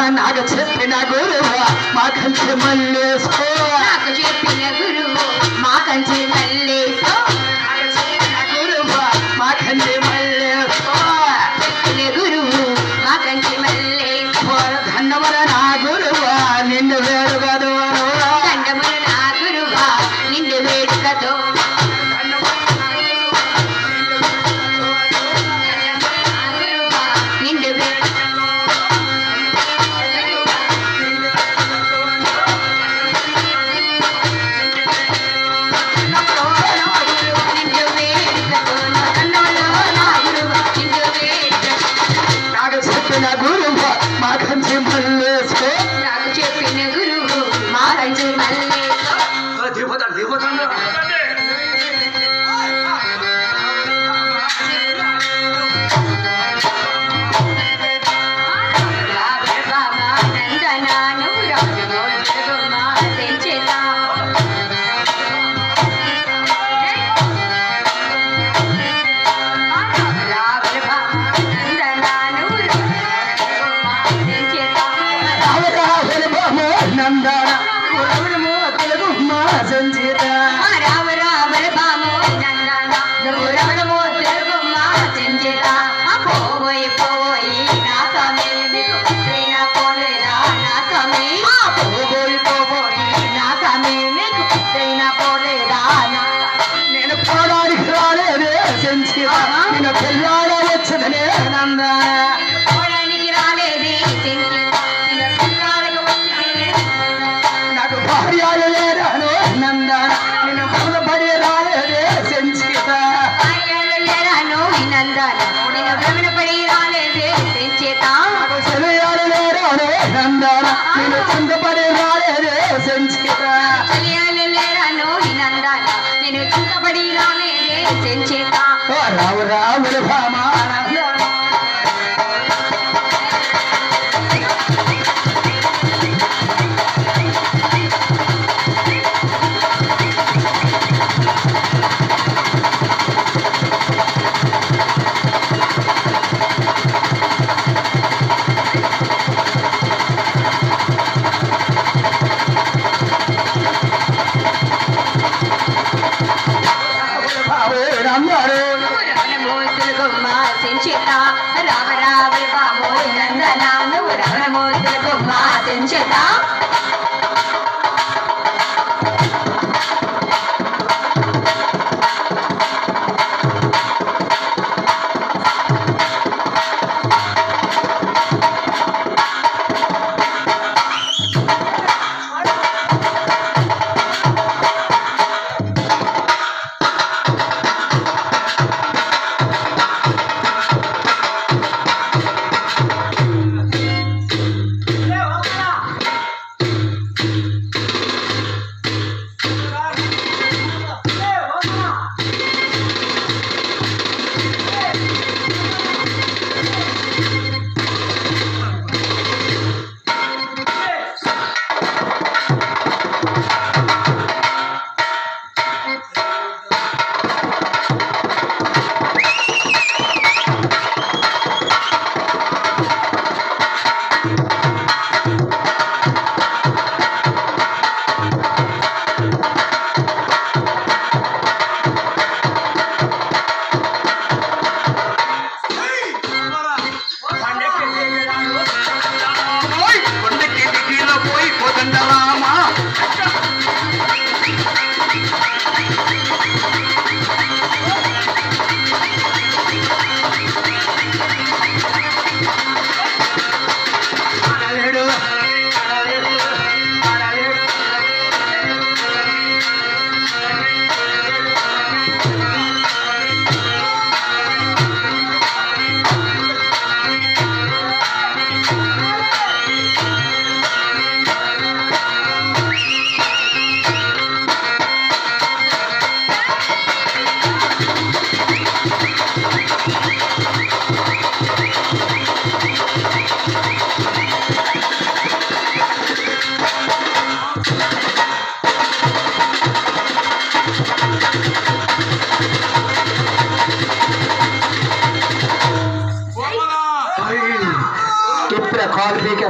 నాకు చెప్పిన గురువు మా కంచి మల్లేసుకో. నాకు చెప్పిన గురువు మా కంచి మల్లేశో బామో నందన రావరమో తెలుగు సంజీత పోబోయి పోబోయి నేను పోవడానికి రాలేదే సంజీత నేను పిల్లాడ వచ్చిందనే నందన నాకు చెలియాలు లేరాను నందన నేను చింతపడి రామ రామ బాబు నందన నువ్వు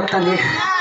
った。